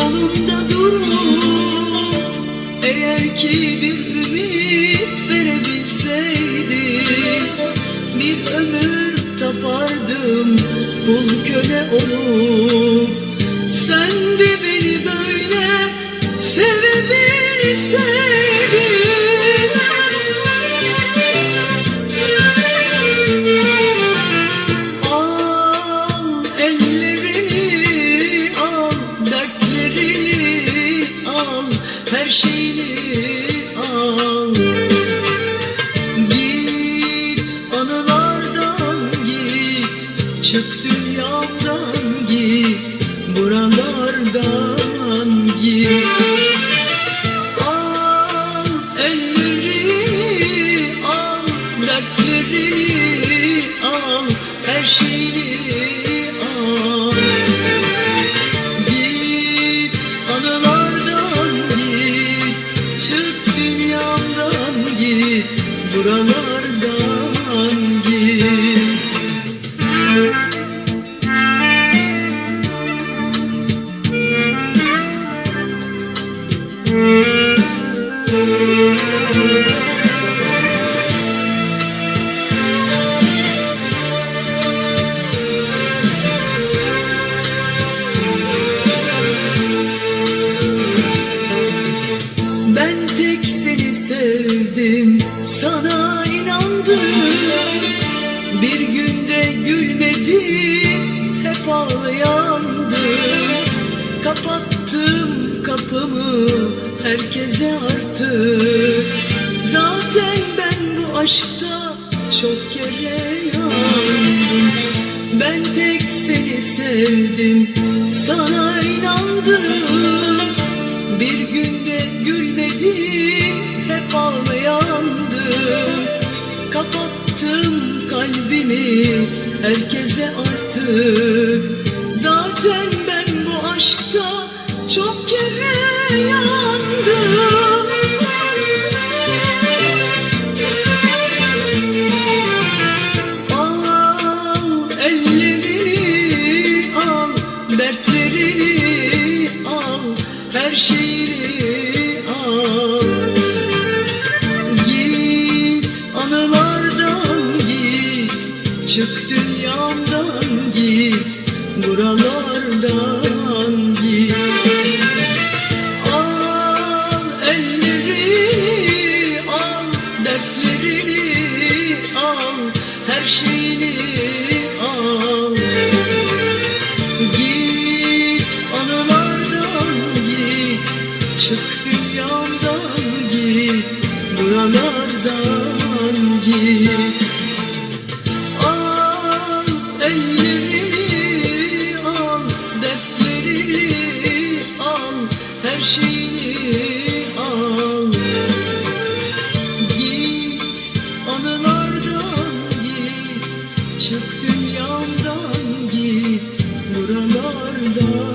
yolunda durup Eğer ki bir ümit verebilseydin Bir ömür tapardım kul köle olup Sen de beni her şeyini al. Git anılardan git çık dünyamdan git buralardan git git buralardan Bir günde gülmedim, hep ağlayandım Kapattım kapımı herkese artık. Zaten ben bu aşkta çok kere yandım. Ben tek seni sevdim, sana inandım. Bir günde gülmedim, hep ağlayandım Kapattım kalbimi herkese artık. Zaten ben bu aşkta çok kere yandım. Al ellerini al dertlerini al her şeyini Lord.